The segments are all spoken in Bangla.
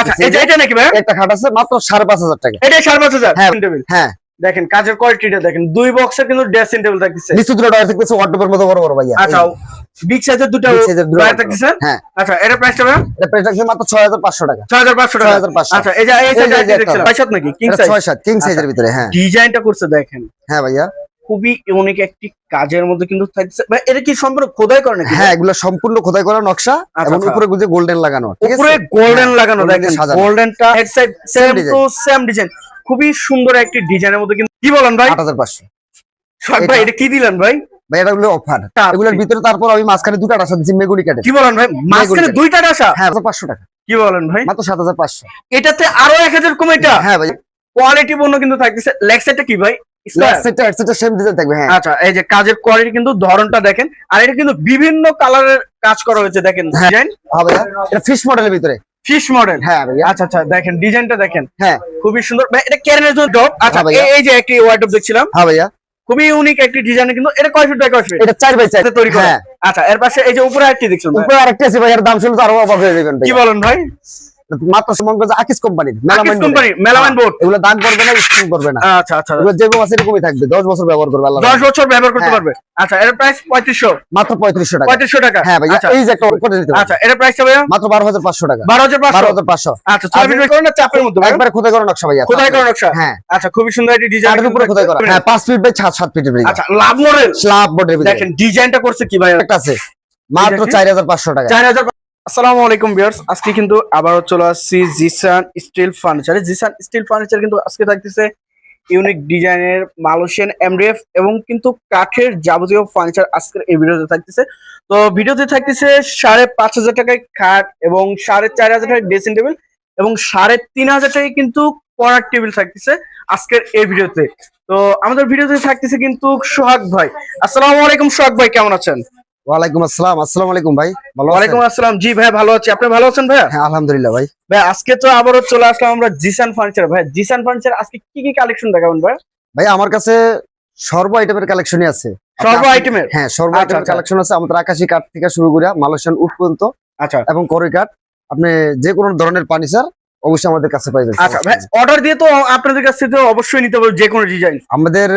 আচ্ছা এটা নাকি ভাই? একটা খাট আছে মাত্র সাড়ে পাঁচ হাজার টাকা। এটা সাড়ে পাঁচ হাজার? হ্যাঁ। হ্যাঁ। দেখেন কাজের কোয়ালিটিটা দেখেন দুই বক্সের কিন্তু ড্রেসিং টেবিল থাকতেছে। নিচু দুটো ডয়ার থাকতেছে ওয়ার্ডরোবের মতো বড় বড় ভাইয়া। আচ্ছা বিগ সাইজের দুটো ডয়ার। হ্যাঁ। আচ্ছা এটা প্রাইসটা ভাই? এটা প্রাইস থাকছে মাত্র ছয় হাজার পাঁচশো টাকা। ছয় হাজার পাঁচশো টাকা? 6500 আচ্ছা এই যে এই এই যে- সাইজটা এই যে একটা। দেখছিলাম পয়সা নাকি? কিং সাইজ ছয় সাত কিং সাইজের ভিতরে হ্যাঁ। ডিজাইনটা করছে দেখেন। হ্যাঁ ভাইয়া। খুবই ইউনিক একটি কাজের মধ্যে কিন্তু থাকছে। ভাই এটা কি সম্পূর্ণ খোদাই করে নাকি? হ্যাঁ এগুলো সম্পূর্ণ খোদাই করা নকশা আচ্ছা, এবং আচ্ছা। উপরে গুজে গোল্ডেন লাগানো আছে? উপরে গোল্ডেন হ্যাঁ, লাগানো দেখেন গোল্ডেনটা head side same to same design খুবই সুন্দর একটি ডিজাইনের মধ্যে কিন্তু কি বলেন ভাই? আট হাজার পাঁচশো। শখ ভাই এটা- কি দিলেন ভাই? ভাই এটা হলো অফার এগুলোর ভিতরে তারপর আমি মাঝখানে দুটো আটা দিচ্ছি মেগুনি কাটে। কি বলেন ভাই? মাঝখানে। দুইটা ডাসা হ্যাঁ পাঁচশো টাকা। কি বলেন ভাই? মাত্র সাত হাজার পাঁচশো। এটাতে আরও এক হাজার কম এটা? হ্যাঁ ভাই। কোয়ালিটি পূর্ণ কিন্তু থাকতেছে। লেগ সাইডটা কি ভাই? হ্যাঁ। আচ্ছা এই যে কাজের কোয়ালিটি কিন্তু ধরনটা দেখেন আর এটা কিন্তু বিভিন্ন কালারের কাজ করা হয়েছে দেখেন হ্যাঁ। ডিজাইন হ্যাঁ এটা ফিশ মডেলের ভিতরে। ফিশ মডেল হ্যাঁ আচ্ছা আচ্ছা দেখেন ডিজাইনটা দেখেন। হ্যাঁ। খুবই সুন্দর। ভাই এটা জন্য আচ্ছা এই- যে একটি দেখছিলাম। হ্যাঁ ভাইয়া। খুবই ইউনিক একটি ডিজাইন কিন্তু এটা কয় ফিট বাই কয় ফিট এটা বাই তৈরি করা। আচ্ছা এর পাশে এই যে উপরে উপরে আরেকটা আছে ভাই এর দাম শুনলে তো আরও অবাক হয়ে যাবেন কি বলেন ভাই? মাত্র সমগ্র আকিস কোম্পানির আকিস কোম্পানি মেলামাইন বোর্ড। এগুলো দাগ করবে না করবে না। আচ্ছা আচ্ছা। এগুলো যে আছে এরকমই থাকবে দশ বছর ব্যবহার করবে আল্লাহ দশ বছর ব্যবহার করতে হ্যাঁ। পারবে। আচ্ছা এর প্রাইস পঁয়ত্রিশশো। মাত্র পঁয়ত্রিশশো টাকা। পঁয়ত্রিশশো টাকা। হ্যাঁ ভাইয়া আচ্ছা। এই যে একটা করে দিতে আচ্ছা এর প্রাইসটা ভাইয়া? মাত্র বারো হাজার পাঁচশো টাকা। বারো হাজার বারো পাঁচশো হাজার পাঁচশো। আচ্ছা ছয় ফিট বাই না চাপের মধ্যে? একবারে খোদাই করা নকশা ভাইয়া খোদাই করা নকশা? হ্যাঁ। আচ্ছা খুবই সুন্দর একটি ডিজাইন উপরে খোদাই করা। হ্যাঁ পাঁচ ফিট বাই সাত সাত ফিটের আচ্ছা লাভ মডেল বোর্ডের ভিতরে। দেখেন ডিজাইনটা করছে কি ভাই একটা আছে। মাত্র দেখেন। চার হাজার পাঁচশো টাকা। চার হাজার আসসালামু আলাইকুম ভিউয়ার্স, আজকে কিন্তু আবারও চলে আসছি Zisan steel furniture Zisan steel furniture কিন্তু আজকে থাকতেছে ইউনিক ডিজাইনের মালয়েশিয়ান এমডিএফ এবং কিন্তু কাঠের যাবতীয় ফার্নিচার আজকের এই ভিডিওতে থাকতেছে। তো ভিডিওতে থাকতেছে সাড়ে পাঁচ হাজার টাকায় খাট এবং সাড়ে চার হাজার টাকায় ড্রেসিং টেবিল এবং সাড়ে তিন হাজার টাকায় কিন্তু পড়ার টেবিল থাকতেছে আজকের এই ভিডিওতে। তো আমাদের ভিডিওতে থাকতেছে কিন্তু সোহাগ ভাই। আসসালামু আলাইকুম সোহাগ ভাই, কেমন আছেন? ওয়ালাইকুম আসসালাম। আসসালামু আলাইকুম ভাই ভালো ওয়ালাইকুম আসসালাম। জি ভাই ভালো আছি। আপনি ভালো আছেন ভাইয়া হ্যাঁ আলহামদুলিল্লাহ ভাই। ভাই আজকে তো আবারও চলে আসলাম আমরা জিসান ফার্নিচার। ভাই জিসান ফার্নিচার আজকে কি কি কালেকশন দেখাবেন ভাই? ভাই আমার কাছে সর্ব আইটেমের কালেকশনই আছে। সর্ব আইটেমের হ্যাঁ সর্ব আচ্ছা, আইটেমের আচ্ছা। কালেকশন আছে। আমাদের আকাশি কাঠ থেকে শুরু করে মালয়েশিয়ান উড পর্যন্ত আচ্ছা। এবং করই কাঠ। আপনি যে কোনো ধরনের ফার্নিচার অবশ্যই আমাদের কাছে আচ্ছা অর্ডার দিয়ে তো আপনাদের কাছ থেকে তো অবশ্যই নিতে পারবেন যে কোনো ডিজাইন আমাদের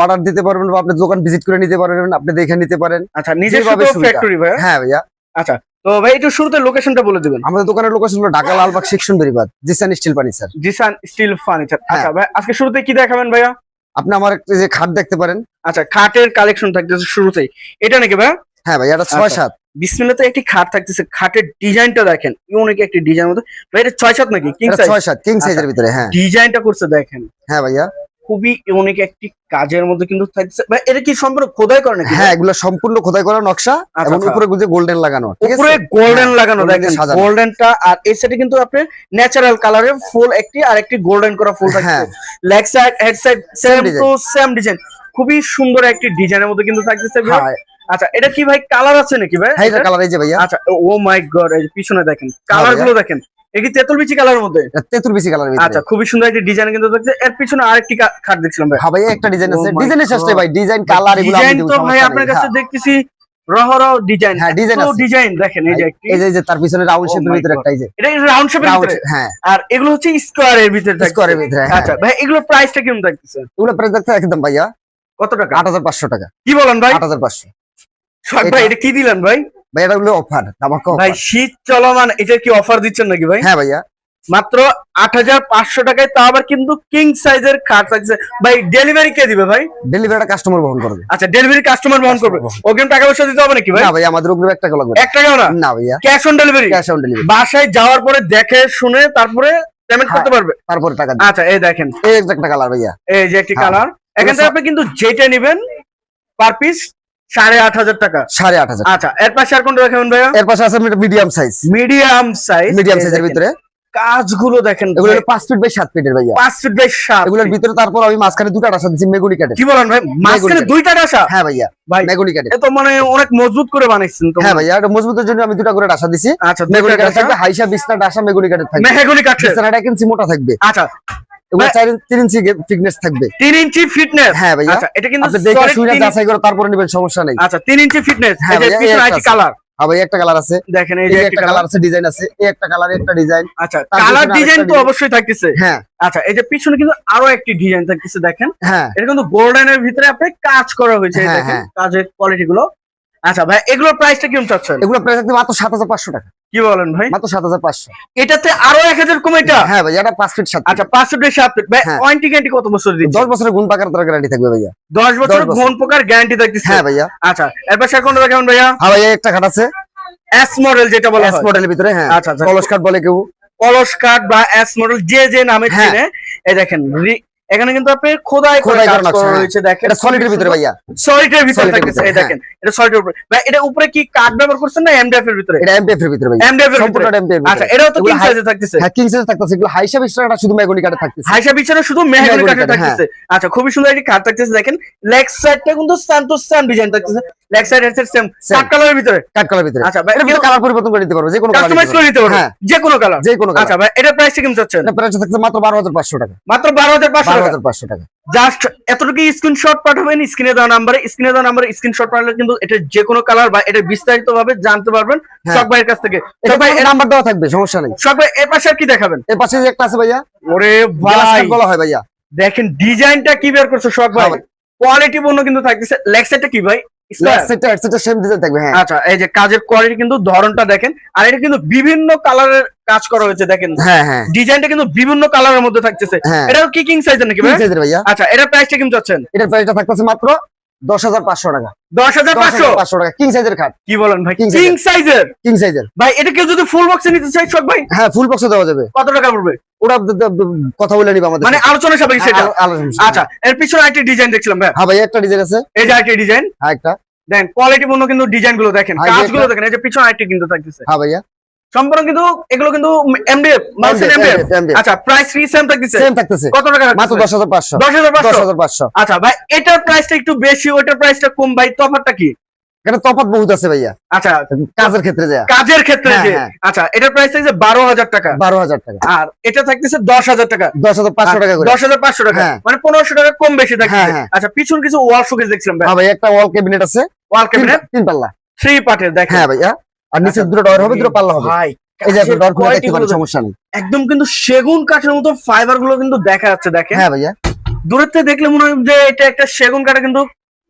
অর্ডার দিতে পারবেন বা আপনি দোকান ভিজিট করে নিতে পারবেন আপনি দেখে নিতে পারেন। আচ্ছা নিজের। ফ্যাক্টরি ভাই হ্যাঁ? ভাইয়া। আচ্ছা তো ভাই একটু শুরুতে লোকেশনটা বলে দিবেন। আমাদের দোকানের লোকেশন হলো Dhaka Lalbagh section Beribadh Zisan steel furniture Zisan steel furniture হ্যাঁ। আচ্ছা ভাই আজকে শুরুতে কি দেখাবেন ভাইয়া? আপনি আমার একটা যে খাট দেখতে পারেন। আচ্ছা খাটের কালেকশন থাকতেছে শুরুতেই। এটা নাকি ভাই? হ্যাঁ ভাই এটা ছয় আচ্ছা। সাত। বিসমিল্লাতে একটি খাট থাকতেছে খাটের ডিজাইনটা দেখেন ইউনিক একটি ডিজাইন মধ্যে ভাই এটা ছয় সাত নাকি? কিং সাইজ ছয় সাত কিং সাইজের আচ্ছা। ভিতরে হ্যাঁ। ডিজাইনটা করছে দেখেন। হ্যাঁ ভাইয়া। খুবই ইউনিক একটি কাজের মধ্যে কিন্তু থাকছে ভাই এটা কি সম্পূর্ণ খোদাই করে নাকি? হ্যাঁ এগুলো সম্পূর্ণ খোদাই করা নকশা আচ্ছা, এবং আচ্ছা। উপরে গুজে গোল্ডেন লাগানো ঠিক আছে? উপরে গোল্ডেন লাগানো দেখেন। গোল্ডেনটা আর এই সাইডে কিন্তু আপনি ন্যাচারাল কালারের ফুল একটি আর একটি গোল্ডেন করা ফুল থাকছে। হ্যাঁ। Leg side head side same. To same design খুবই সুন্দর একটি ডিজাইনের মধ্যে কিন্তু থাকতেছে ভাই। আচ্ছা এটা কি ভাই কালার আছে নাকি ভাই? হ্যাঁ এটা এটা? কালার এই যে ভাইয়া। আচ্ছা ও মাই গড এই যে পিছনে দেখেন কালারগুলো দেখেন এই কি তেতুল বিচি কালারের মধ্যে? এটা তেঁতুল বেশি কালার আচ্ছা খুবই সুন্দর একটি ডিজাইন কিন্তু থাকছে এর পিছনে আরেকটি খাট দেখছিলাম ভাই। হ্যাঁ ভাইয়া একটা ডিজাইন আছে। Oh ডিজাইনের God. ভাই ডিজাইন কালার এগুলো আমি ডিজাইন তো ভাই আপনার কাছে হ্যাঁ। দেখতেছি রহ রহ ডিজাইন হ্যাঁ, design আছে। ডিজাইন দেখেন এই যে এই যে তার পিছনে রাউন্ড Oh শেপের ভিতরে একটা এই যে। এটা রাউন্ড শেপের ভিতরে? হ্যাঁ। আর এগুলো হচ্ছে স্কোয়ারের ভিতরে থাকছে। স্কোয়ারের ভিতরে হ্যাঁ। আচ্ছা ভাই এগুলোর প্রাইসটা কেমন থাকতেছে এগুলো প্রাইস দেখতে একদম ভাইয়া। কত টাকা? আট হাজার পাঁচশো টাকা। কি বলেন ভাই? আট হাজার পাঁচশো। শখ ভাই এটা- কি দিলেন ভাই? ভাই এটা হলো অফার ধামাকা ভাই শীত চলমান এটা কি অফার দিচ্ছেন নাকি ভাই? হ্যাঁ ভাইয়া। মাত্র আট হাজার পাঁচশো টাকায় তা আবার কিন্তু কিং সাইজের খাট থাকছে। ভাই ডেলিভারি কে দিবে ভাই? ডেলিভারিটা কাস্টমার বহন করবে। আচ্ছা ডেলিভারি কাস্টমার বহন করবে। অগ্রিম টাকা পয়সা দিতে হবে নাকি ভাই? না ভাই আমাদের উপরে এক টাকা লাগবে। এক টাকাও না? না ভাইয়া। Cash on delivery cash on delivery বাসায় যাওয়ার পরে দেখে শুনে তারপরে পেমেন্ট করতে পারবে? তারপরে টাকা আচ্ছা এই দেখেন। এই একটা কালার ভাইয়া। এই যে একটি হ্যাঁ। কালার এখান থেকে আপনি কিন্তু যেটা নেবেন পার পিস সাড়ে আট হাজার টাকা। সাড়ে আট হাজার আচ্ছা এর পাশে আর কোনটা দেখাবেন ভাইয়া? এর পাশে আছে medium size medium size medium সাইজের ভিতরে। কাজগুলো দেখেন এগুলো পাঁচ ফিট বাই সাত ফিটের ভাইয়া। পাঁচ ফিট বাই সাত এগুলোর ভিতরে তারপর আমি মাঝখানে দুটো আটা দিচ্ছি মেগুনি কাঠের। কি বলেন ভাই? মাঝখানে দুইটা ডাসা হ্যাঁ ভাইয়া ভাই মেগুনি এ তো মানে অনেক মজবুত করে বানাইছেন তো। হ্যাঁ ভাইয়া এটা মজবুতের জন্য আমি দুটো করে ডাসা দিছি। আচ্ছা মেগুনি ডাসা থাকবে হাইসা বিছনা ডাসা মেগুনি কাঠের থাকবে। বিছানাটা এক মোটা থাকবে। আচ্ছা এগুলো তিন ইঞ্চি ফিটনেস থাকবে। তিন ইঞ্চি ফিটনেস হ্যাঁ ভাইয়া। আচ্ছা এটা কিন্তু আপনি দেখে শুনে যাচাই করে তারপরে নেবেন সমস্যা নেই। আচ্ছা ইঞ্চি ফিটনেস হ্যাঁ এই যে পিছনে আইটি কালার হ্যাঁ ভাই একটা কালার আছে। দেখেন এই যে একটা কালার আছে ডিজাইন আছে। এই একটা কালার একটা ডিজাইন আচ্ছা কালার ডিজাইন তো অবশ্যই থাকতেছে। হ্যাঁ। আচ্ছা এই যে পিছনে কিন্তু আরও একটি ডিজাইন থাকতেছে দেখেন। হ্যাঁ। এটা কিন্তু গোল্ডেনের ভিতরে আপনি কাজ করা হয়েছে হ্যাঁ, দেখেন হ্যাঁ। কাজের কোয়ালিটি গুলো। আচ্ছা ভাই এগুলোর প্রাইসটা কেমন চাচ্ছেন? এগুলো প্রাইস মাত্র সাত হাজার পাঁচশো টাকা। কি বলেন ভাই? মাত্র সাত হাজার পাঁচশো। এটাতে আরও এক হাজার কম এটা? হ্যাঁ ভাই এটা পাঁচ ফিট সাত আচ্ছা পাঁচশো থেকে সাত ফিট। ভাই। ওয়ারেন্টি গ্যারান্টি কত বছর দিচ্ছে দশ বছরের গুণ পাকার তার গ্যারান্টি থাকবে ভাইয়া। দশ বছর। ঘন পোকার গ্যারান্টি থাকতেছে? হ্যাঁ ভাইয়া। আচ্ছা এরপর সে কোনটা কেমন ভাইয়া। হ্যাঁ ভাইয়া একটা খাট আছে। এস মডেল যেটা বলা এস মডেলের ভিতরে হ্যাঁ। আচ্ছা, আচ্ছা। কলস কাঠ বলে কেউ। কলস কাট বা এস মডেল যে যে নামে হ্যাঁ। চিনে এই দেখেন এখানে কিন্তু আপনি খোদাই করে খোদাই কাজ করা হ্যাঁ। রয়েছে দেখেন। এটা সলিডের ভিতরে ভাইয়া। সলিডের ভিতরে এর থাকতেছে ভিতরে, এই দেখেন এটা সলিডের উপরে। ভাই এটা উপরে কি কাঠ ব্যবহার করছেন না এমডিএফ এর ভিতরে? এটা এমপিএফ এর ভিতরে ভাইয়া। এমডিএফ এর সম্পূর্ণ এমপিএফ আচ্ছা এটাও তো কিং সাইজে থাকতেছে। হ্যাঁ কিং সাইজ থাকতেছে। এগুলো হাইসা বিশটা শুধু মেগনি কাঠে থাকতেছে। হাইসা বিছানা শুধু মেহগনি মেহগনি কাঠে, থাকতেছে। আচ্ছা খুবই সুন্দর একটি কাঠ থাকতেছে দেখেন। লেগ সাইডটা কিন্তু সেম টু সেম ডিজাইন থাকতেছে। Leg side head same. কাঠ কালারের ভিতরে। কাঠ কালার ভিতরে। আচ্ছা ভাই এটা কিন্তু কালার পরিবর্তন করে দিতে পারবে যে কোনো কালার কাস্টমাইজ করে দিতে পারব। হ্যাঁ। যে কোনো কালার যে কোনো আচ্ছা ভাই এটার প্রাইসটা কেমন চাচ্ছেন? এটা প্রাইস থাকছে মাত্র বারো হাজার পাঁচশো টাকা। মাত্র বারো হাজার পাঁচশো বারো টাকা। জাস্ট এতটুকু স্ক্রিনশট পাঠাবেন স্ক্রিনে দেওয়া নাম্বারে স্ক্রিনে দেওয়া নাম্বারে স্ক্রিনশট পাঠালে কিন্তু এটা যে কোনো কালার বা এটা বিস্তারিত ভাবে জানতে পারবেন হ্যাঁ। শখ ভাইয়ের কাছ থেকে। শখ ভাই নাম্বার দেওয়া থাকবে সমস্যা নেই। শখ ভাই এর পাশে কি দেখাবেন? এর পাশে যে একটা আছে ভাইয়া ওরে ভাই। বলা হয় ভাইয়া। দেখেন ডিজাইনটা কি বের করছে শখ ভাই? হ্যাঁ কোয়ালিটি পূর্ণ কিন্তু থাকতেছে। লেগ সাইডটা কি ভাই? সেম ডিজাইন থাকবে হ্যাঁ। আচ্ছা এই যে কাজের কোয়ালিটি কিন্তু ধরনটা দেখেন। আর এটা কিন্তু বিভিন্ন কালারের কাজ করা হয়েছে দেখেন। হ্যাঁ হ্যাঁ। ডিজাইনটা কিন্তু বিভিন্ন কালারের মধ্যে থাকতেছে। হ্যাঁ। এটা কি কিং সাইজের নাকি ভাই? ভাইয়া। আচ্ছা এটার প্রাইসটা কেমন চাচ্ছেন? এটার প্রাইসটা থাকতেছে মাত্র দশ হাজার পাঁচশো টাকা। দশ হাজার পাঁচশো? পাঁচশো টাকা। কিং সাইজের খাট। কি বলেন ভাই? কিং সাইজের কিং সাইজের ভাই এটা কেউ যদি ফুল বক্সে নিতে চাই শখ ভাই হ্যাঁ ফুল বক্সে দেওয়া যাবে। কত টাকা পড়বে? ওরা কথা বলে নিবে আমাদের মানে আলোচনা সাপেক্ষে সেটা। আলোচনা আচ্ছা এর পিছনে একটা ডিজাইন দেখছিলাম ভাই। হ্যাঁ ভাই একটা ডিজাইন আছে। এই যে একটা ডিজাইন হ্যাঁ একটা। দেন কোয়ালিটি পূর্ণ কিন্তু ডিজাইনগুলো দেখেন আর কাজগুলো দেখেন এই যে পিছনে আরেকটি কিন্তু থাকতেছে। হ্যাঁ ভাইয়া। সম্পূর্ণ কিন্তু এগুলো কিন্তু এমডিএফ মাউসেন এমডিএফ আচ্ছা প্রাইস ফ্রি সেম থাকতেছে সেম থাকতেছে। কত টাকা মাত্র দশ হাজার পাঁচশো। দশ হাজার দশ পাঁচশো হাজার পাঁচশো। আচ্ছা ভাই এটার প্রাইসটা একটু বেশি ওটার প্রাইসটা কম। ভাই তফাৎটা কি? এখানে তফাৎ বহুত আছে ভাইয়া। আচ্ছা কাজের ক্ষেত্রে যা। কাজের ক্ষেত্রে হ্যাঁ, যে হ্যাঁ। আচ্ছা এটার প্রাইস থাকছে বারো হাজার টাকা। বারো হাজার টাকা। আর এটা থাকতেছে দশ হাজার টাকা। দশ হাজার পাঁচশো টাকা করে। দশ হাজার পাঁচশো টাকা। হ্যাঁ। মানে পনেরোশো টাকা কম বেশি থাকছে। আচ্ছা পিছন কিছু ওয়াল শোকেস দেখছিলাম ভাই। হ্যাঁ ভাই একটা ওয়াল ক্যাবিনেট আছে। ওয়াল ক্যাবিনেট তিন পাল্লা। থ্রি পার্টের দেখেন। হ্যাঁ ভাইয়া। আর নিচে দুটো ডর হবে দুটো পাল্লা হবে। এই যে ডর খুলে দেখতে পারেন সমস্যা নেই। একদম কিন্তু সেগুন কাঠের মতো ফাইবারগুলো কিন্তু দেখা যাচ্ছে দেখেন। হ্যাঁ ভাইয়া। দূরের থেকে দেখলে মনে হয় যে এটা একটা সেগুন কাঠে কিন্তু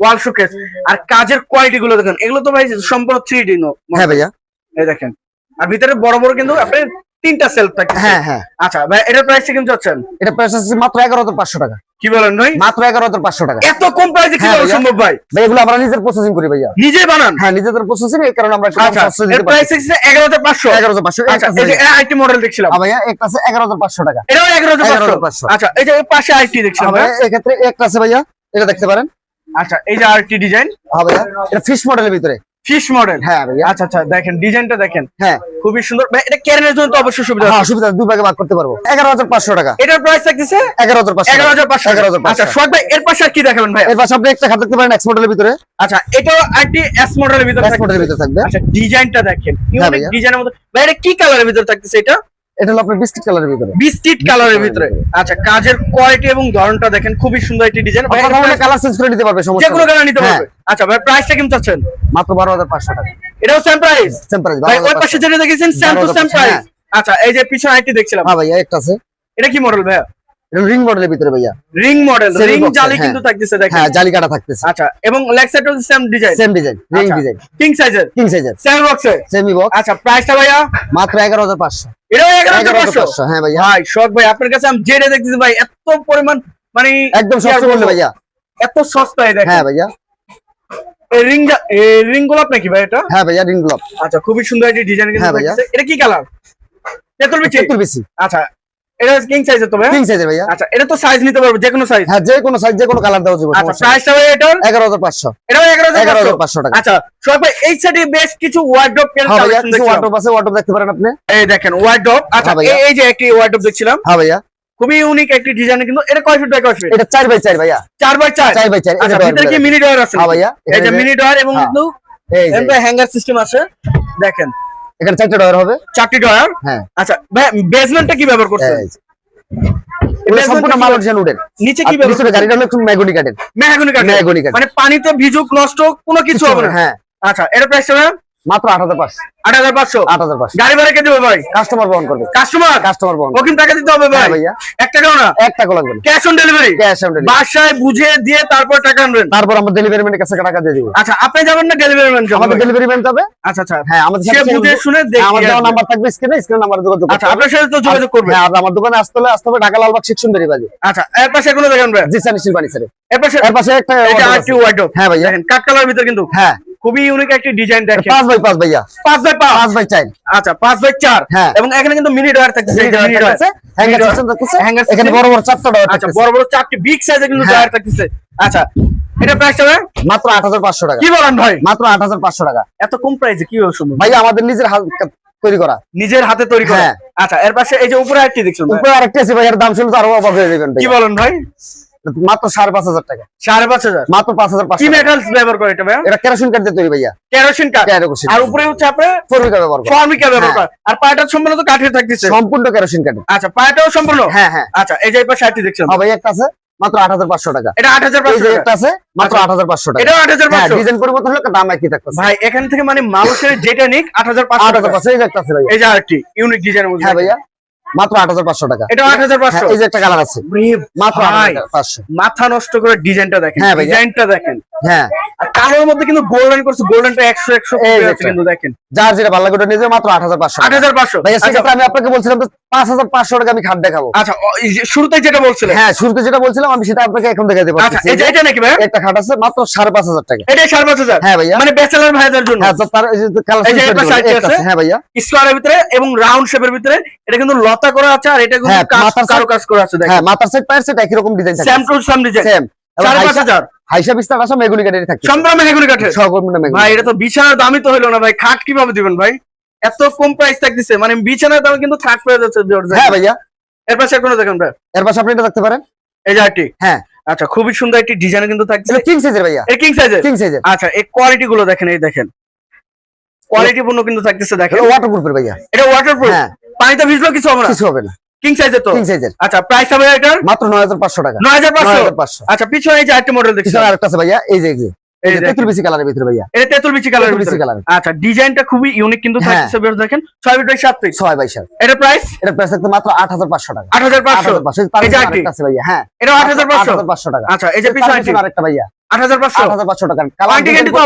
ওয়াল শোকেস আর কাজের কোয়ালিটি গুলো দেখেন এগুলো তো ভাই সম্পূর্ণ থ্রি ডি হ্যাঁ ভাইয়া। এই দেখেন। আর ভিতরে বড় বড় কিন্তু আপনি তিনটা সেলফ থাকে। হ্যাঁ হ্যাঁ। আচ্ছা ভাই এটার প্রাইসটা কিন্তু চাচ্ছেন এটা প্রাইস আছে মাত্র এগারো হাজার পাঁচশো টাকা। কি বলেন ভাই? মাত্র এগারো হাজার পাঁচশো টাকা। এত কম প্রাইসে হ্যাঁ কীভাবে সম্ভব ভাই? ভাই এগুলো আমরা নিজের প্রসেসিং করি ভাইয়া। নিজে বানান? হ্যাঁ নিজেদের প্রসেসিং এই কারণে আমরা আচ্ছা এর প্রাইস হচ্ছে এগারো হাজার পাঁচশো। এগারো হাজার পাঁচশো আচ্ছা এই যে আইটি মডেল দেখছিলাম। হ্যাঁ ভাইয়া একটা আছে এগারো হাজার পাঁচশো টাকা। এটাও এগারো হাজার এগারো পাঁচশো। আচ্ছা এই যে পাশে আইটি দেখছিলাম হ্যাঁ ভাইয়া এক্ষেত্রে একটা আছে ভাইয়া এটা দেখতে পারেন। আচ্ছা এই যে আরটি ডিজাইন। হ্যাঁ ভাইয়া এটা ফিশ মডেলের ভিতরে। ফিশ মডেল হ্যাঁ আচ্ছা আচ্ছা দেখেন ডিজাইনটা দেখেন। হ্যাঁ। খুবই সুন্দর। ভাই এটা ক্যারেনের জন্য তো অবশ্যই সুবিধা হ্যাঁ সুবিধা দুই ভাগে ভাগ করতে পারব। এগারো হাজার পাঁচশো টাকা। এটার প্রাইস থাকতেছে এগারো হাজার পাঁচশো এগারো হাজার পাঁচশো। এগারো হাজার আচ্ছা সোহাগ ভাই এর পাশে আর কি দেখাবেন ভাই? এর পাশে আপনি একটা খাট দেখতে পারেন এক্স মডেলের ভিতরে। আচ্ছা এটাও আরটি এস মডেলের ভিতরে এস মডেলের ভিতরে থাকবে। আচ্ছা ডিজাইনটা দেখেন। ইউনিক ভাইয়া। ডিজাইনের মধ্যে ভাই এটা কি কালারের ভিতরে থাকতেছে এটা? এটা হলো আপনার বিস্কিট কালারের ভিতরে। বিস্কিট কালারের ভিতরে। আচ্ছা কাজের কোয়ালিটি এবং ধরনটা দেখেন খুবই সুন্দর একটি ডিজাইন আপনার কালার চেঞ্জ করে নিতে পারবে যে কোনো কালার নিতে হ্যাঁ। পারবে। আচ্ছা ভাই প্রাইসটা কেমন চাচ্ছেন? মাত্র বারো হাজার পাঁচশো টাকা। এটাও সেম প্রাইস সেম প্রাইস ভাই ওই পাশে যেটা দেখেছেন সেম টু সেম প্রাইস হ্যাঁ। আচ্ছা এই যে পিছনে দেখছিলাম। হ্যাঁ একটা আছে। এটা কি মডেল ভাইয়া? রিং মডেলের ভিতরে ভাইয়া। রিং মডেল রিং জালি হ্যাঁ। কিন্তু থাকতেছে দেখেন। হ্যাঁ জালি কাটা থাকতেছে। আচ্ছা এবং লেগ সাইডও same design same design ring আচ্ছা। ডিজাইন কিং সাইজের কিং সাইজের সেম বক্সে সেমি বক্স আচ্ছা প্রাইসটা ভাইয়া? মাত্র এগারো হাজার পাঁচশো। এটাও এগারো হাজার এগারো হাজার পাঁচশো পাঁচশো হ্যাঁ ভাইয়া। ভাই শখ ভাই আপনার কাছে আমি জেনে দেখতেছি ভাই এত পরিমাণ মানে একদম সস্তা বললে ভাইয়া। এত সস্তায় দেখেন। হ্যাঁ ভাইয়া। এই রিং এই রিং গোলাপ নাকি ভাই এটা? হ্যাঁ ভাইয়া রিং গ্লোভ আচ্ছা খুবই সুন্দর একটি ডিজাইন কিন্তু হ্যাঁ। এটা কি কালার তেতুল বিচি? সত্তর বেশি আচ্ছা এটা কিং সাইজের তো ভাই কিং সাইজের ভাইয়া। আচ্ছা এটা তো সাইজ নিতে পারবে যে কোনো সাইজ হ্যাঁ যে কোনো সাইজ যে কোনো কালার দেওয়া যাবে আচ্ছা প্রাইসটা ভাই এটার? টাকা। আচ্ছা ভাই এই সাইডে বেশ কিছু হ্যাঁ কালেকশন কিছু ওয়ার্ডরোব আছে ওয়ার্ডরোব দেখতে পারেন আপনি। এই দেখেন ওয়ার্ড্রপ আচ্ছা হ্যাঁ এই- যে একটি দেখছিলাম। হ্যাঁ ভাইয়া। খুবই ইউনিক একটি ডিজাইন কিন্তু এটা কয় ফিট বাই কয় ফিট এটা বাই ভাইয়া। বাই আচ্ছা ভিতরে কি মিনি ডয়ার আছে? হ্যাঁ ভাইয়া এই যে মিনি ডয়ার এবং। কিন্তু হ্যাঙ্গার সিস্টেম আছে। দেখেন এখানে চারটি ডয়ার হবে। চারটি ডয়ার হ্যাঁ। আচ্ছা ভাই বেসমেন্টটা কি ব্যবহার করছেন। সম্পূর্ণ উডেন। নিচে কি ব্যবহার গাড়িটা হলো ম্যাগনি কাঠের মেহাগুনি কাঠ ম্যাগনি কাঠ মানে পানিতে ভিজুক নষ্ট কোনো কিছু হবে না? হ্যাঁ। আচ্ছা এটা প্রাইস মাত্র আট হাজার পাঁচশো। আট হাজার পাঁচশো? আট হাজার পাঁচশো। গাড়ি ভাড়া কে দেবে ভাই? কাস্টমার বহন করবে। কাস্টমার কাস্টমার বহন ওকিম টাকা দিতে হবে হ্যাঁ ভাই ভাইয়া। এক টাকাও না? এক টাকা লাগবে cash on delivery cash on delivery বাসায় বুঝে দিয়ে তারপর টাকা আনবেন? তারপর আমরা ডেলিভারি ম্যানের কাছে টাকা দিয়ে দিব। আচ্ছা আপনি যাবেন না ডেলিভারি ম্যান আমাদের ডেলিভারি ম্যান যাবে। আচ্ছা আচ্ছা। হ্যাঁ আমাদের সে বুঝে শুনে হ্যাঁ, দেখে। নাম্বার থাকবে স্ক্রিনে স্ক্রিনে নাম্বার যোগাযোগ আচ্ছা আপনার সাথে তো যোগাযোগ করবে। হ্যাঁ আমার দোকানে আসতে হলে আসতে হবে ঢাকা লালবাগ সেকশন বেরিবাজি আচ্ছা এর পাশে দেখেন স্যার এর পাশে এর পাশে একটা এটা। হ্যাঁ দেখেন কাট কালার ভিতর কিন্তু। হ্যাঁ। খুবই ইউনিক একটি ডিজাইন দেখেন। পাঁচ বাই পাঁচ ভাইয়া। পাঁচ বাই পাঁচ। পাঁচ বাই চার। আচ্ছা পাঁচ বাই চার। হ্যাঁ। এবং এখানে কিন্তু মিনি ডয়ার এই যে mini dryer। হ্যাঙ্গার সিস্টেম থাকতেছে। Hanger এখানে বড় বড় চারটা ডয়ার আচ্ছা বড় বড় চারটি বিগ সাইজে কিন্তু হ্যাঁ। ডয়ার থাকতেছে। আচ্ছা এটা প্রাইসটা ভাই মাত্র আট হাজার পাঁচশো টাকা। কি বলেন ভাই? মাত্র আট হাজার পাঁচশো টাকা। এত কম প্রাইসে কি হবে সম্ভব ভাইয়া আমাদের নিজের হাত তৈরি করা। নিজের হাতে তৈরি করা। হ্যাঁ। আচ্ছা এর পাশে এই যে উপরে একটি দেখছেন উপরে আরেকটি আছে ভাইয়ার দাম শুনলে তো আরও অবাক হয়ে যাবেন কি বলেন ভাই? মাত্র সাড়ে পাঁচ হাজার টাকা। সাড়ে পাঁচ হাজার? মাত্র পাঁচ হাজার কি মেটালস ব্যবহার করে এটা ভাই এটা কেরোসিন কাঠ দিয়ে তৈরি ভাইয়া। কেরোসিন কাঠ আর উপরে হচ্ছে আপনার ফর্মিকা ব্যবহার করা। ফর্মিকা ব্যবহার হ্যাঁ। আর পায়াটা সম্পূর্ণ তো কাঠের থাকতেছে সম্পূর্ণ কেরোসিন কাঠ আচ্ছা পায়াটাও সম্পূর্ণ? হ্যাঁ হ্যাঁ। আচ্ছা এই যে পাশে দেখছেন। হ্যাঁ ভাইয়া একটা আছে মাত্র আট হাজার পাঁচশো টাকা। এটা আট হাজার পাঁচশো একটা আছে মাত্র আচ্ছা। আট হাজার পাঁচশো টাকা। আট হাজার হ্যাঁ পাঁচশো। ডিজাইন পরিবর্তন হলে দাম একই থাকতেছে। ভাই এখান থেকে মানে মানুষের যেটা নিক আট হাজার আট পাঁচশো হাজার টাকা। পাঁচশো এই যে একটা আছে ভাইয়া। এই যে আরেকটি ইউনিক ডিজাইন হ্যাঁ ভাইয়া। মাত্র আট হাজার পাঁচশো টাকা। এটা আট হাজার পাঁচশো? হ্যাঁ, এই যে একটা কালার আছে। মাত্র পাঁচশো। মাথা নষ্ট করে ডিজাইনটা দেখেন। হ্যাঁ। ডিজাইনটা দেখেন। হ্যাঁ। আর কালোর মধ্যে কিন্তু গোল্ডেন করছে গোল্ডেনটা আছে কিন্তু দেখেন। যার যেটা ভালো লাগে ওটা নিয়ে মাত্র আচ্ছা, সেক্ষেত্রে আমি আপনাকে বলছিলাম যে পাঁচ হাজার পাঁচশো টাকা আমি খাট দেখাবো। আচ্ছা শুরুতে যেটা বলছিলেন। হ্যাঁ শুরুতে যেটা বলছিলাম আমি সেটা আপনাকে এখন দেখাতে আচ্ছা পারছি এটা নাকি ভাই একটা খাট আছে মাত্র সাড়ে পাঁচ হাজার টাকা। এটাই সাড়ে পাঁচ হাজার? হ্যাঁ ভাইয়া। মানে ব্যাচেলার ভাইদের জন্য? হ্যাঁ তার এই যে কালার আছে। হ্যাঁ ভাইয়া। স্কোয়ারের ভিতরে এবং রাউন্ড শেপের ভিতরে এটা কিন্তু লতা করা আছে আর এটা কিন্তু হ্যাঁ, কাজ- করা আছে দেখেন। হ্যাঁ মাথার সেট পায়ের সেট একই রকম ডিজাইন থাকে। Same to same design same হাইসা বিস্তার আসা মেগুনি কাঠের থাকে সম্পূর্ণ মেহগুনি কাঠের? সম্পূর্ণ মেগুনি ভাই এটা তো বিছানার দামই তো হইল না ভাই। খাট কীভাবে দিবেন ভাই? এত কম প্রাইস থাকতেছে। মানে বিছানার দামে কিন্তু খাট পেয়ে যাচ্ছে হ্যাঁ ভাইয়া। এর পাশে কোনো দেখেন ভাই? এর পাশে আপনি এটা দেখতে পারেন। এই হ্যাঁ। আচ্ছা খুবই সুন্দর একটি ডিজাইন কিন্তু থাকছে। কিং সাইজের ভাইয়া। কিং সাইজের কিং সাইজের আচ্ছা এই কোয়ালিটি গুলো দেখেন এই দেখেন। কোয়ালিটি পূর্ণ কিন্তু থাকতেছে দেখেন। ওয়াটারপ্রুফের ভাইয়া। এটা ওয়াটারপ্রুফ হ্যাঁ। পানিতে ভিজলো কিছু হবে না? কিছু হবে না। কিং সাইজের তো? কিং সাইজের আচ্ছা প্রাইস হবে এটার? মাত্র নয় হাজার পাঁচশো টাকা। নয় হাজার নয় পাঁচশো হাজার পাঁচশো। আচ্ছা পিছনে এই যে আরেকটি মডেল দেখছি। আরেকটা আছে ভাইয়া এই যে এই যে। আচ্ছা ডিজাইনটা খুবই ইউনিক কিন্তু হ্যাঁ। দেখেন। ছয় বাই সাত ছয় বাই সাত। এটা প্রাইস এটা প্রাইস থাকতে মাত্র আট হাজার পাঁচশো টাকা। আট হাজার পাঁচশো? হ্যাঁ। এটা আট হাজার পাঁচশো? টাকা। আচ্ছা এই যে পিছনে আরেকটা ভাইয়া।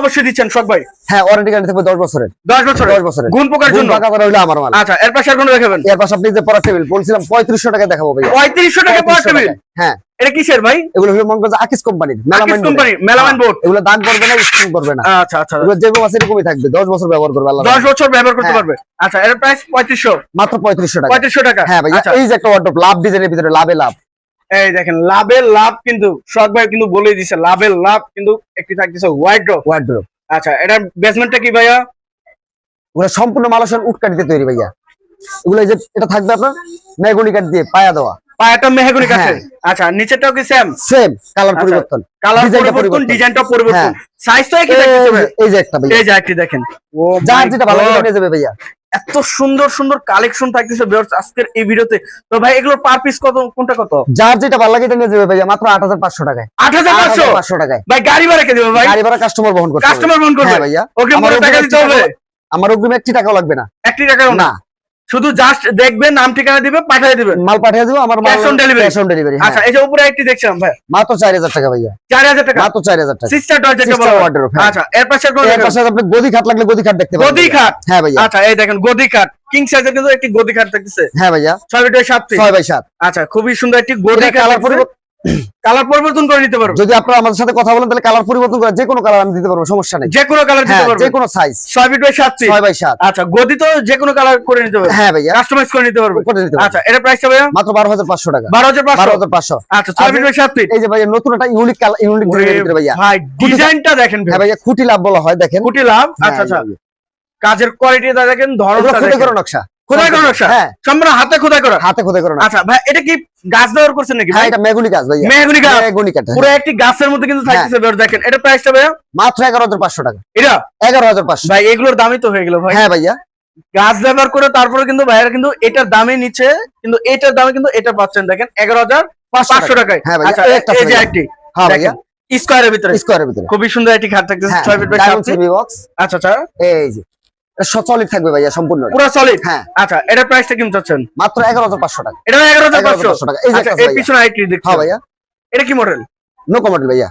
অবশ্যই দিচ্ছেন শখ ভাই। হ্যাঁ ওয়ারেন্টি গ্যারান্টি থাকবে দশ বছরের। দশ বছর দশ বছরের। গুণ পোকার জন্য? পাকা করা হইল আমার মাল। আচ্ছা এর পাশে কোনো দেখাবেন? এর পাশে আপনি যে পড়া টেবিল বলছিলাম পঁয়ত্রিশশো টাকা দেখাবো ভাইয়া। পঁয়ত্রিশশো টাকা পাওয়ার 3500 টেবিল হ্যাঁ। এটা কিসের ভাই? এগুলো হলো মনে আকিস কোম্পানির মেলামাইন কোম্পানি মেলামাইন বোর্ড এগুলো দাগ করবে না স্ক্রিন করবে না। আচ্ছা আচ্ছা। এগুলো যেরকম আছে এরকমই থাকবে দশ বছর ব্যবহার করবে আল্লাহ বছর ব্যবহার করতে হ্যাঁ। পারবে। আচ্ছা এর প্রাইস পঁয়ত্রিশশো। মাত্র পঁয়ত্রিশশো টাকা। পঁয়ত্রিশশো টাকা। হ্যাঁ ভাইয়া আচ্ছা। এই যে একটা ওয়ার্ডরোব লাভ ডিজাইনের ভিতরে লাভে লাভ। এই দেখেন লাভের লাভ কিন্তু শখ ভাই কিন্তু বলেই দিছে লাভের লাভ কিন্তু একটি থাকতেছে হোয়াইট ড্রপ আচ্ছা এটার বেসমেন্টটা কি ভাইয়া? ওগুলো সম্পূর্ণ মালসের উটকাটিতে তৈরি ভাইয়া। এগুলো যে এটা থাকবে আপনার মেগুনি কাঠ দিয়ে পায়া দেওয়া। পায়াটা মেহগুনি কাঠের। হ্যাঁ। আচ্ছা নিচেরটাও কি সেম সেম কালার পরিবর্তন। কালার পরিবর্তন। ডিজাইনটা পরিবর্তন। হ্যাঁ। সাইজ তো এই থাকতেছে যে- এই যে একটা ভাইয়া। এই যে একটি দেখেন। ও যার যেটা ভালো লাগে নিয়ে যাবে ভাইয়া। এত সুন্দর সুন্দর কালেকশন থাকতেছে ভিউয়ার্স আজকের এই ভিডিওতে। তো ভাই এগুলোর পার পিস কত? কোনটা কত? যার যেটা ভালো লাগে এটা নিয়ে যাবে ভাই মাত্র আট হাজার পাঁচশো টাকায়। আট হাজার পাঁচশো? পাঁচশো টাকায়। ভাই গাড়ি ভাড়া কে দেবে ভাই? গাড়ি ভাড়া কাস্টমার বহন করবে কাস্টমার বহন করবে। ভাইয়া। ওকে আমার টাকা দিতে হবে। আমার অগ্রিম একটি টাকাও লাগবে না। একটি টাকাও না। শুধু জাস্ট দেখবেন নাম ঠিকানা দিবে পাঠিয়ে দিবেন মাল পাঠিয়ে দেবো আমার cash on delivery cash on delivery আচ্ছা এই যে উপরে একটি দেখছিলাম ভাই। মাত্র চার হাজার টাকা ভাইয়া। চার হাজার টাকা? মাত্র চার হাজার টাকা। সিস্টার হয়। হ্যাঁ। আচ্ছা এর পাশে এর পাশে আপনি গদি খাট লাগলে গদি খাট দেখতে পাবেন গদি খাট? হ্যাঁ ভাইয়া। আচ্ছা এই দেখেন গদি খাট। কিং সাইজের কিন্তু একটি গদি খাট থাকতেছে হ্যাঁ ভাইয়া। ছয় ফিট বাই সাত ফিট। ছয় বাই সাত। আচ্ছা খুবই সুন্দর একটি গদি খাট কালার পরিবর্তন কালার পরিবর্তন করে নিতে পারবে। যদি আপনারা আমাদের সাথে কথা বলেন তাহলে কালার পরিবর্তন করে যে কোনো কালার আমি দিতে পারব সমস্যা নেই। যে কোনো কালার দিতে হ্যাঁ পারবে যে কোনো সাইজ ছয় ফিট বাই সাত ফিট ছয় বাই সাত। আচ্ছা গদি তো যে কোনো কালার করে নিতে পারবে হ্যাঁ ভাইয়া। কাস্টমাইজ করে নিতে পারবে করে পারব। আচ্ছা এটা প্রাইসটা ভাইয়া? মাত্র বারো হাজার পাঁচশো টাকা। বারো হাজার বারো পাঁচশো হাজার পাঁচশো। আচ্ছা ছয় ফিট বাই সাত ফিট এই যে ভাইয়া নতুন একটা ইউনিক কালার ইউনিক ডিজাইনের ভাইয়া। ভাই ডিজাইনটা দেখেন হ্যাঁ ভাইয়া খুঁটি লাভ বলা হয় দেখেন। কুটি লাভ। হ্যাঁ, আচ্ছা আচ্ছা। কাজের কোয়ালিটিটা দেখেন ধরনটা খুঁটে দেখেন। করা নকশা। খোদাই করা নকশা? হ্যাঁ। সম্পূর্ণ হাতে খোদাই করা? হাতে করা আচ্ছা ভাই এটা কি গাছ করছেন নাকি? হ্যাঁ ভাই এটা গাছ কাঠ পুরো একটি গাছের মধ্যে কিন্তু থাকতেছে বের দেখেন এটা প্রাইসটা ভাইয়া? মাত্র এগারো হাজার পাঁচশো টাকা। এটা? ভাই এগুলোর দামই তো হয়ে গেল ভাই। হ্যাঁ ভাইয়া। গাছ ব্যবহার করে তারপরে কিন্তু ভাইয়ারা কিন্তু এটার দামে নিচ্ছে কিন্তু এটার দামে কিন্তু এটা পাচ্ছেন দেখেন এগারো হাজার পাঁচশো টাকায়। হ্যাঁ ভাইয়া, আচ্ছা এই যে একটি হ্যাঁ ভাইয়া। স্কোয়ারের ভিতরে। স্কোয়ারের ভিতরে। খুবই সুন্দর একটি খাট থাকতেছে হ্যাঁ ফিট বাই সাত ফিট বক্স আচ্ছা আচ্ছা। এই যে। সচলিত থাকবে ভাইয়া সম্পূর্ণ। পুরো সলিড হ্যাঁ। আচ্ছা এটা প্রাইসটা কেমন চাচ্ছেন? মাত্র এগারো হাজার পাঁচশো টাকা। এটা পাঁচশো? 11,500 টাকা। এই যে আচ্ছা ভাইয়া। পিছনে আইটি দেখছি। হ্যাঁ ভাইয়া। এটা কি মডেল নৌকা মডেল ভাইয়া।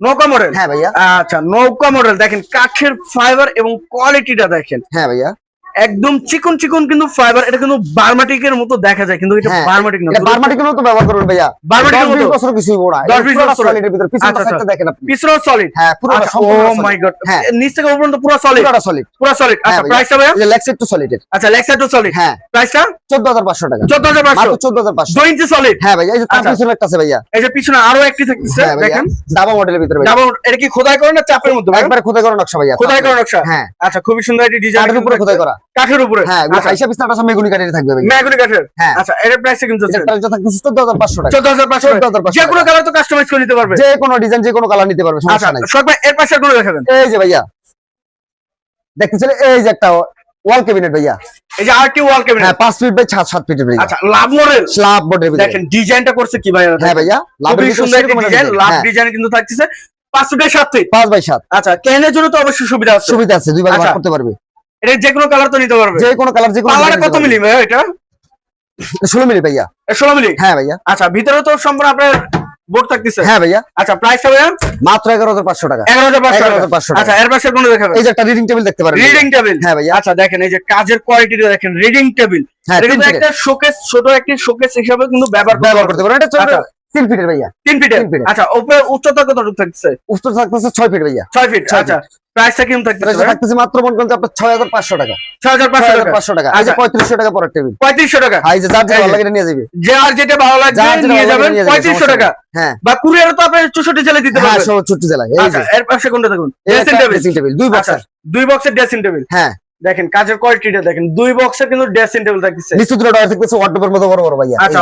নৌকা মডেল হ্যাঁ ভাইয়া। আচ্ছা নৌকা মডেল দেখেন কাঠের ফাইবার এবং কোয়ালিটিটা দেখেন। হ্যাঁ ভাইয়া। একদম চিকন চিকন কিন্তু ফাইবার এটা কিন্তু বার্মাটিকের মতো দেখা যায় কিন্তু এটা হ্যাঁ, বার্মাটিক না। এটা বারমাটিকের মতো ব্যবহার করবেন ভাইয়া। বার্মাটিকের মতো। বছর কিছুই বড় 10 20 বছর। সলিডের ভিতরে পিছনটা আচ্ছা, সাইডটা আচ্ছা। দেখেন আপনি। পিছনে সলিড হ্যাঁ পুরোটা আচ্ছা ও সম্পূর্ণ মাই গড হ্যাঁ। নিচ থেকে উপর পর্যন্ত পুরো সলিড পুরোটা সলিড পুরো সলিড আচ্ছা প্রাইসটা ভাইয়া? এই যে লেগস একটু সলিডের আচ্ছা লেক্সা টু সলিড হ্যাঁ। প্রাইসটা চোদ্দ হাজার পাঁচশো টাকা। চোদ্দ হাজার পাঁচশো। মাত্র চোদ্দ হাজার পাঁচশো। দুই ইঞ্চি সলিড হ্যাঁ ভাইয়া এই যে তার। পিছনে একটা আছে ভাইয়া। এই যে পিছনে আরও একটি থাকতেছে হ্যাঁ দেখেন। দাবা মডেলের ভিতরে ভাইয়া। ডাবল এটা কি খোদাই করে না চাপের মধ্যে? একবারে খোদাই করা নকশা ভাইয়া খোদাই করা নকশা? হ্যাঁ। আচ্ছা খুবই সুন্দর একটি ডিজাইন কাঠের উপরে খোদাই করা। কাঠের উপরে? হ্যাঁ আচ্ছা। হিসাব স্টার্ট আছে মেগুনি কাঠের থাকবে হ্যাঁ। আচ্ছা এর প্রাইসটা কিন্তু এটা প্রাইসটা থাকতেছে চোদ্দ হাজার টাকা। চোদ্দ হাজার পাঁচশো 14,500 যে কোনো কালার তো কাস্টমাইজ করে নিতে পারবে। যে কোনো ডিজাইন যে কোনো কালার নিতে পারবে আচ্ছা সমস্যা নাই। শখ ভাই এর পাশে কোনো দেখাবেন? এই যে ভাইয়া। দেখতে চলে এই যে একটা ওয়াল ক্যাবিনেট ভাইয়া। এই যে আরটি ওয়াল ক্যাবিনেট হ্যাঁ ফিট বাই সাত সাত ফিটের ভাইয়া আচ্ছা লাভ মডেল দেখেন ডিজাইনটা করছে কি ভাই হ্যাঁ ভাইয়া সুন্দর ডিজাইন লাভ হ্যাঁ, ডিজাইন কিন্তু ফিট বাই সাত আচ্ছা কেনের জন্য তো অবশ্যই সুবিধা আছে। সুবিধা আছে দুই ভাগ। করতে পারবে। এটা যে কোনো কালার তো নিতে পারবে। যে কোনো কালার যে কোনো পাল্লাটা কত মিলি ভাই এটা? ষোলো মিলি ভাইয়া। ষোলো মিলি? হ্যাঁ ভাইয়া। আচ্ছা ভিতরে তো সম্পূর্ণ আপনার বোর্ড থাকতেছে। হ্যাঁ ভাইয়া। আচ্ছা প্রাইসটা ভাইয়া? মাত্র এগারো হাজার পাঁচশো টাকা। এগারো হাজার পাঁচশো এগারো টাকা হাজার পাঁচশো আচ্ছা এর পাশে কোনো দেখাবেন? এই যে একটা রিডিং টেবিল দেখতে পারেন রিডিং টেবিল হ্যাঁ ভাইয়া। আচ্ছা দেখেন এই যে কাজের কোয়ালিটিটা দেখেন রিডিং টেবিল হ্যাঁ এটা কিন্তু একটা শোকেস ছোট একটি শোকেস হিসাবে কিন্তু ব্যবহার ব্যবহার করতে পারেন এটা চলবে আচ্ছা। তিন ফিটের ভাইয়া। তিন ফিটের আচ্ছা উপরে উচ্চতা কতটুকু থাকছে উত্তর থাকতেছে ছয় ফিট ভাইয়া। ছয় ফিট আচ্ছা। প্রাইসটা কেমন থাকতেছে প্রাইসটা থাকতেছে মাত্র মনে করেন আপনার ছয় হাজার পাঁচশো টাকা। টাকা। টাকা আজ যে আচ্ছা। পঁয়ত্রিশশো টাকা পরের টেবিল পঁয়ত্রিশশো টাকা। আর যে যার ভালো লাগে নিয়ে যাবে। যে আর যেটা ভালো যার যেটা ভালো লাগে নিয়ে টাকা। হ্যাঁ। বা কুরিয়ারে তো আপনি দিতে হ্যাঁ পারবেন সব ছোট্ট জেলায় এই আচ্ছা যে। এর পাশে কোনটা দেখুন? ড্রেসিং টেবিল দুই আচ্ছা বক্সের দুই বক্সের ড্রেসিং টেবিল হ্যাঁ। দেখেন কাজের কোয়ালিটিটা দেখেন দুই বক্সের কিন্তু ড্রেসিং টেবিল থাকতেছে। নিচে দুটো ডয়ার থাকতেছে ওয়ার্ডরোবের মতো বড় বড় ভাইয়া। আচ্ছা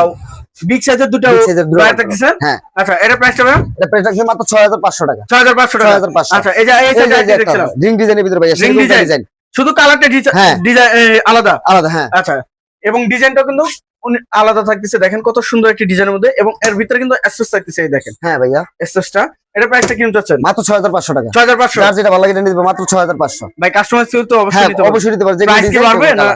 বিগ সাইজের দুটো wardrobe। থাকতেছে? হ্যাঁ। আচ্ছা এটা প্রাইসটা ভাই এটা প্রাইস থাকছে মাত্র ছয় হাজার পাঁচশো টাকা। ছয় হাজার পাঁচশো ছয় টাকা হাজার পাঁচশো। আচ্ছা এই যে এই সাইডে দেখছিলাম। রিং ডিজাইনের ভিতরে ভাইয়া রিং ডিজাইন শুধু কালারটা হ্যাঁ। ডিজাইন আলাদা। আলাদা হ্যাঁ। আচ্ছা এবং ডিজাইনটা কিন্তু আলাদা থাকতেছে দেখেন কত সুন্দর একটি ডিজাইনের মধ্যে এবং এর ভিতরে কিন্তু এসএস থাকতেছে এই দেখেন। হ্যাঁ ভাইয়া। অ্যাসেসটা এটা প্রাইসটা কীরকম চাচ্ছেন? মাত্র ছয় হাজার পাঁচশো টাকা। ছয় হাজার পাঁচশো? যার যেটা ভালো লাগে নিতে পারে মাত্র ছয় হাজার পাঁচশো। ভাই কাস্টমার ছিল তো হ্যাঁ অবশ্যই নিতে পারবে অবশ্যই নিতে পারবে Price কি কোনো না?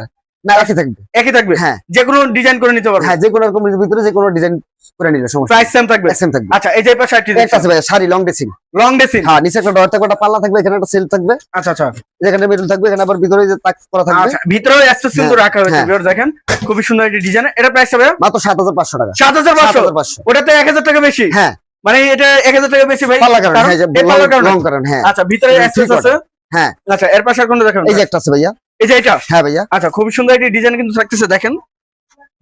না একই থাকবে। একই থাকবে? হ্যাঁ। যে কোনো ডিজাইন করে নিতে পারবে? হ্যাঁ যে কোনো রকম ভিতরে যে কোনো ডিজাইন করে নিলে সমস্যা প্রাইস সেম থাকবে? সেম থাকবে। আচ্ছা এই যে পাশে আরেকটি আছে ভাইয়া sari long dressing long dressing হ্যাঁ নিচে একটা ডয়ার থাকবে একটা পাল্লা থাকবে এখানে একটা সেল থাকবে। আচ্ছা আচ্ছা। এখানে মিডল থাকবে এখানে আবার ভিতরে যে তাক করা থাকবে। আচ্ছা ভিতরেও অ্যাসেস কিন্তু হ্যাঁ, রাখা হয়েছে হ্যাঁ। ভিউয়ার দেখেন। খুবই সুন্দর একটি ডিজাইন এটা প্রাইস হবে মাত্র সাত হাজার পাঁচশো টাকা। সাত হাজার সাত পাঁচশো হাজার পাঁচশো। ওটাতে এক হাজার টাকা বেশি? হ্যাঁ। মানে এটা এক হাজার টাকা বেশি ভাই? পাল্লা কারণ হ্যাঁ। লং কারণ? হ্যাঁ। আচ্ছা ভিতরে এই আছে? হ্যাঁ। আচ্ছা এর পাশে কোনটা দেখেন এই যে একটা আছে ভাইয়া। এই যে এটা? হ্যাঁ ভাইয়া। আচ্ছা খুবই সুন্দর একটি ডিজাইন কিন্তু থাকতেছে দেখেন।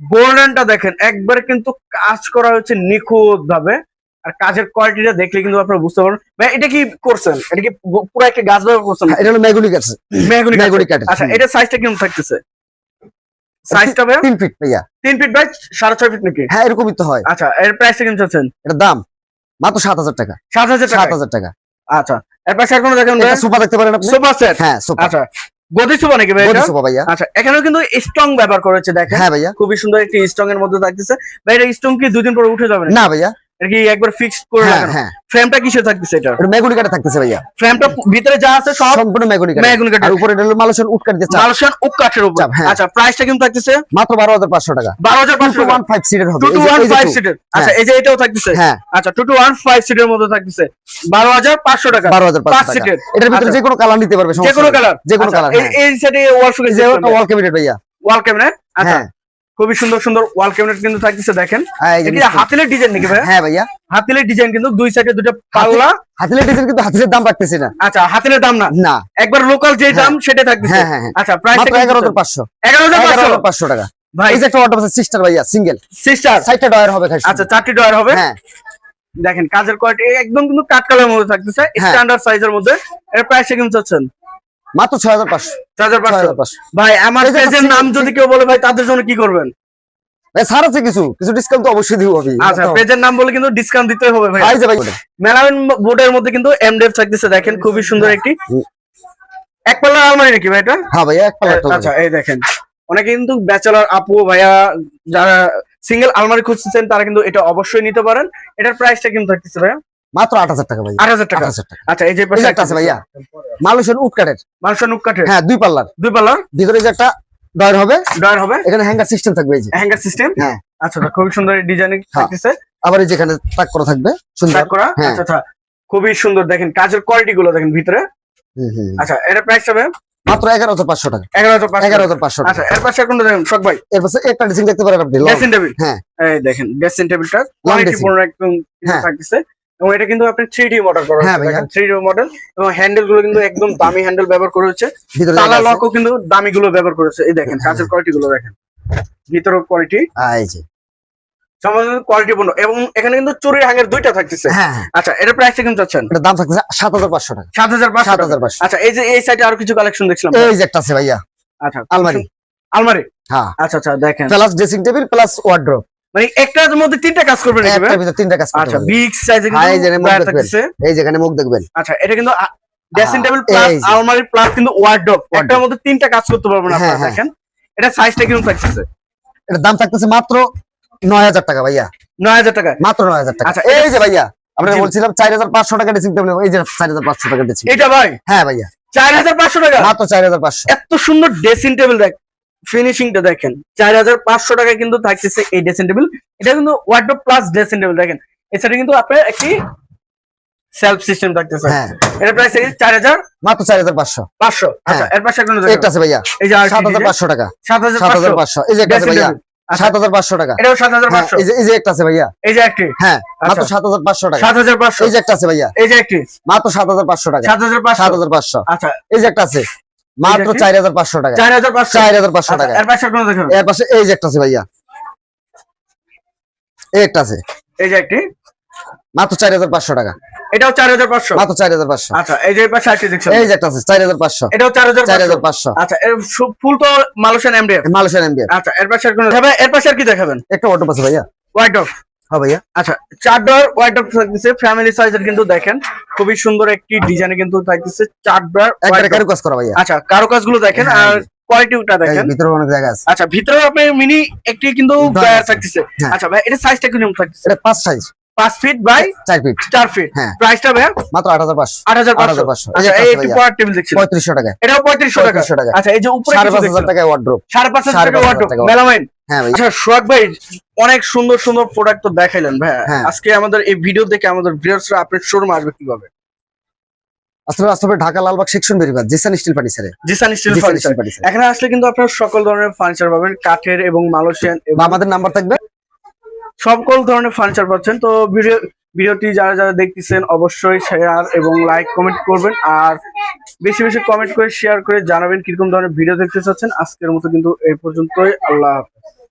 গোল্ডেনটা দেখেন একবার কিন্তু কাজ করা হচ্ছে নিখুঁত ভাবে আর কাজের কোয়ালিটিটা দেখলে কিন্তু আপনারা বুঝতে পারবেন। ভাই এটা কি করছেন? এটা কি পুরো একটা গাছ ব্যবহার করছেন? হ্যাঁ, এটা হলো ম্যাগুনি কাটছে মেহগুনি কাঠের? ম্যাগুনি আচ্ছা এটা সাইজটা কেমন থাকতেছে? সাইজটা ভাই তিন ফিট ভাইয়া। তিন ফিট বাই সাড়ে ছয় ফিট নাকি? হ্যাঁ এরকমই তো হয়। আচ্ছা এর প্রাইসটা কেমন চাচ্ছেন? এটা দাম মাত্র সাত হাজার টাকা। সাত হাজার সাত টাকা হাজার টাকা। আচ্ছা এর পাশে আর কোনো দেখেন সোফা দেখতে পারেন আপনি? সোফা সেট হ্যাঁ সোফা আচ্ছা গদি সোফা নাকি ভাই ভাইয়া। আচ্ছা এখানেও কিন্তু স্ট্রং ব্যবহার করেছে দেখেন। হ্যাঁ ভাইয়া। খুবই সুন্দর একটি স্ট্রং এর মধ্যে থাকতেছে। ভাইয়া এটা স্ট্রং কি দুদিন পরে উঠে যাবে না ভাইয়া। কি একবার ফিক্স করে হ্যাঁ হ্যাঁ। ফ্রেমটা কিসে থাকতেছে এটা? এটা ম্যাগুনি কাঠে থাকতেছে ভাইয়া। ফ্রেমটা ভিতরে যা আছে সব সম্পূর্ণ ম্যাগুনি কাঠ মেহগুনি কাঠের। আর উপরে এটা হলো দিয়ে চাপ। মালয়েশিয়ান ওক কাঠের উপর। হ্যাঁ। আচ্ছা প্রাইসটা কেমন থাকতেছে? মাত্র বারো হাজার পাঁচশো টাকা। বারো হাজার টু পাঁচশো টু ওয়ান ফাইভ সিটের হবে। টু টু এই যে- ওয়ান এই যে ফাইভ two। সিটের আচ্ছা এই যে এটাও থাকতেছে? হ্যাঁ। আচ্ছা টু টু ওয়ান ফাইভ সিটের মধ্যে থাকতেছে। বারো হাজার পাঁচশো টাকা। বারো হাজার পাঁচ পাঁচশো টাকা। সিটের এটার ভিতরে আচ্ছা। যে কোনো কালার নিতে পারবে যে কোনো কালার যে কোনো কালার হ্যাঁ। এই সাইডে ওয়াল শোকেস যে ওয়াল ক্যাবিনেট ভাইয়া। ওয়াল ক্যাবিনেট আচ্ছা। হ্যাঁ। খুবই সুন্দর সুন্দর ওয়াল ক্যাবিনেট কিন্তু থাকতেছে দেখেন। হ্যাঁ, হাতিলের ডিজাইন নাকি ভাই হ্যাঁ ভাইয়া। হাতিলের ডিজাইন কিন্তু দুই সাইডে দুটো পাল্লা। হাতিলের ডিজাইন কিন্তু হাতিলের দাম রাখতেছি না। আচ্ছা হাতিলের দাম না? না। একবার লোকাল যে দাম সেটা থাকতেছে। হ্যাঁ হ্যাঁ হ্যাঁ। আচ্ছা প্রাইস মাত্র এগারো হাজার পাঁচশো। এগারো হাজার এগারো পাঁচশো হাজার পাঁচশো টাকা। ভাই। এই যে একটা ওয়াটার সিস্টার ভাইয়া সিঙ্গেল সিস্টার সাইডটা ডয়ার হবে খালি আচ্ছা চারটি ডয়ার হবে। হ্যাঁ। দেখেন কাজের কোয়ালিটি একদম কিন্তু কাট কালার মধ্যে থাকতেছে হ্যাঁ। স্ট্যান্ডার্ড সাইজের মধ্যে। এর প্রাইস কেমন চাচ্ছেন মাত্র ছয় হাজার পাঁচশো। ছয় হাজার পাঁচশো। ভাই আমার পেজের নাম যদি কেউ বলে ভাই তাদের জন্য কি করবেন? আছে কিছু। কিছু ডিসকাউন্ট তো অবশ্যই দিব আমি। আচ্ছা পেজের নাম বলে কিন্তু ডিসকাউন্ট দিতে হবে ভাই ভাই মেলামিন বোর্ডের মধ্যে কিন্তু থাকতেছে দেখেন খুবই সুন্দর একটি। এক পাল্লা আলমারি নাকি ভাই এটা? হ্যাঁ এক পাল্লা আচ্ছা এই দেখেন। অনেকে কিন্তু ব্যাচেলর আপু ভাইয়া যারা সিঙ্গেল আলমারি খুঁজতেছেন তারা কিন্তু এটা অবশ্যই নিতে পারেন। এটার প্রাইসটা কিন্তু থাকতেছে ভাইয়া। মাত্র আট হাজার টাকা আট হাজার টাকা। আচ্ছা এই যে এই পাশে যে একটা আছে। ভাইয়া কাঠের। মানুষের নুক কাঠের? হ্যাঁ দুই পাল্লার। দুই পাল্লার? ভিতরে যে একটা ডয়ার হবে ডয়ার হবে? এখানে হ্যাঙ্গার সিস্টেম থাকবে এই যে। Hanger system? হ্যাঁ। আচ্ছা আচ্ছা, খুবই সুন্দর ডিজাইনিং হ্যাঁ। থাকতেছে। আবার এই যে এখানে তাক করা থাকবে সুন্দর। স্টার্ট করা? হ্যাঁ। আচ্ছা আচ্ছা খুবই সুন্দর। দেখেন কাজের কোয়ালিটি গুলো দেখেন ভিতরে। আচ্ছা এটা প্রাইস হবে? মাত্র এগারো হাজার পাঁচশো টাকা। এগারো হাজার এগারো হাজার পাঁচশো আচ্ছা এর পাশে এখন দেখেন? শখ ভাই। এর পাশে একটা ডিসিং দেখতে পারেন আপনি ড্রেসিং টেবিল? হ্যাঁ। এই দেখেন ড্রেসিং টেবিলটা কোয়ালিটি পূর্ণ একদম। থাকতেছে। এবং এটা কিন্তু আপনি থ্রি ডি মডেল করা হ্যাঁ ভাইয়া। থ্রি ডি মডেল এবং হ্যান্ডেলগুলো কিন্তু একদম দামি হ্যান্ডেল ব্যবহার করা হচ্ছে। ভিতরে তালা। লকও কিন্তু দামি গুলো ব্যবহার করেছে এই দেখেন হ্যাঁ। কাঁচের কোয়ালিটি গুলো দেখেন। ভিতরের কোয়ালিটি এই যে। কোয়ালিটি এবং এখানে কিন্তু চুরির হাঙ্গের দুইটা থাকতেছে। হ্যাঁ হ্যাঁ। আচ্ছা এটা চাচ্ছেন? এটার দাম থাকতেছে সাত হাজার পাঁচশো টাকা। সাত হাজার সাত হাজার পাঁচশো। আচ্ছা এই যে এই সাইডে আরও কিছু কালেকশন দেখছিলাম। এই যে একটা আছে ভাইয়া। আচ্ছা। আলমারি। আলমারি? হ্যাঁ। আচ্ছা আচ্ছা দেখেন। Plus dressing table plus wardrobe মানে একটার মধ্যে তিনটা কাজ করবে নাকি ভাই? একটার ভিতরে তিনটা কাজ আচ্ছা বিগ সাইজে এই যে কিন্তু দেখবেন। এই যেখানে মুখ দেখবেন। আচ্ছা এটা কিন্তু ড্রেসিং টেবিল প্লাস আলমারি প্লাস কিন্তু ওয়ার্ডরোব একটার মধ্যে তিনটা কাজ করতে পারবেন হ্যাঁ, আপনারা হ্যাঁ। দেখেন। এটা সাইজটা কীরকম থাকতেছে? এটার দাম থাকতেছে মাত্র নয় হাজার টাকা ভাইয়া। নয় হাজার টাকা। মাত্র নয় হাজার টাকা। আচ্ছা, এই যে ভাইয়া আমরা বলছিলাম চার হাজার পাঁচশো টাকা ড্রেসিং টেবিল এই যে চার হাজার পাঁচশো টাকা ড্রেসিং এটা ভাই? হ্যাঁ ভাইয়া। চার হাজার পাঁচশো টাকা? মাত্র চার হাজার পাঁচশো। এত সুন্দর ড্রেসিং টেবিল দেখ। ফিনিশিংটা দেখেন চার হাজার পাঁচশো টাকায় কিন্তু থাকতেছে এই ড্রেসিং টেবিল এটা কিন্তু ওয়ার্ডরোব প্লাস ড্রেসিং টেবিল দেখেন এছাড়া কিন্তু আপনার একটি সেলফ সিস্টেম থাকতেছে হ্যাঁ প্রাইস চার হাজার মাত্র চার হাজার পাঁচশো পাঁচশো আচ্ছা এর পাশে একটা আছে ভাইয়া এই যে আর সাত হাজার পাঁচশো টাকা সাত হাজার সাত হাজার পাঁচশো পাঁচশো এই যে একটা আছে ভাইয়া টেবিল আচ্ছা, সাত হাজার পাঁচশো টাকা এটাও হ্যাঁ এই যে এই যে একটা আছে ভাইয়া এই যে একটি হ্যাঁ মাত্র আচ্ছা সাত হাজার পাঁচশো টাকা এই যে একটা আছে ভাইয়া এই যে একটি মাত্র সাত হাজার পাঁচশো টাকা আচ্ছা এই যে একটা আছে মাত্র চার হাজার পাঁচশো টাকা। চার হাজার পাঁচশো। চার হাজার পাঁচশো আচ্ছা, টাকা। এর পাশে এর পাশে এই যে একটা আছে ভাইয়া। এই একটা আছে। এই যে একটি। মাত্র চার হাজার পাঁচশো টাকা। এটাও চার হাজার পাঁচশো। মাত্র চার হাজার পাঁচশো। আচ্ছা এই যে এই পাশে একটি দেখছেন। এই যে একটা আছে চার হাজার পাঁচশো। এটাও চার হাজার চার হাজার পাঁচশো। আচ্ছা এর ফুল তো মালয়েশিয়ান এমডিএফ। মালয়েশিয়ান এমবিআর আচ্ছা এর পাশে আর এর পাশে আর কি দেখাবেন? একটা অটো আছে ভাইয়া। হোয়াইট অফ হ্যাঁ ভাইয়া। আচ্ছা চার ডর হোয়াইট অফ থাকতেছে ফ্যামিলি সাইজের কিন্তু দেখেন খুবই সুন্দর একটি ডিজাইনে কিন্তু থাকতেছে চার ডর একবারে কারু কাজ করা ভাইয়া। আচ্ছা কারও কাজগুলো দেখেন হ্যাঁ, আর কোয়ালিটিটা দেখেন। ভিতরে অনেক জায়গা আছে। আচ্ছা ভিতরে মিনি একটি কিন্তু। থাকতেছে। হ্যাঁ। আচ্ছা ভাই এটা সাইজটা কীরকম থাকতেছে? এটা পাঁচ সাইজ পাঁচ ফিট বাই চার ফিট চার ফিট হ্যাঁ। প্রাইসটা ভাই মাত্র আট হাজার পাঁচশো। আট হাজার পাঁচশো। একটা পড়ার টেবিল পঁয়ত্রিশশো টাকা এটাও পঁয়ত্রিশশো টাকা টাকা আচ্ছা এই যে উপরে সাড়ে পাঁচ হাজার ওয়ার্ড্রোপ সাড়ে পাঁচ হাজার টাকা টাকা মেলামাইন হ্যাঁ ভাই। আচ্ছা সোহাগ ভাই অনেক সুন্দর সুন্দর প্রোডাক্ট তো দেখাইলেন ভাই। হ্যাঁ। আজকে আমাদের এই ভিডিও দেখে আমাদের ভিউয়ার্সরা আপনার শোরুম আসবে কীভাবে? আসলে আসলে Dhaka Lalbagh section Beribadh Jisan steel ফার্নিচারে Zisan Zisan steel furniture steel এখানে আসলে কিন্তু আপনার সকল ধরনের ফার্নিচার পাবেন কাঠের এবং মালয়েশিয়ান আমাদের নাম্বার থাকবে। সকল ধরনের ফার্নিচার পাচ্ছেন। তো ভিডিও ভিডিওটি যারা যারা দেখতেছেন অবশ্যই শেয়ার এবং লাইক কমেন্ট করবেন। আর বেশি বেশি কমেন্ট করে শেয়ার করে জানাবেন কীরকম ধরনের ভিডিও দেখতে চাচ্ছেন। আজকের মতো কিন্তু এই পর্যন্তই। আল্লাহ হাফেজ।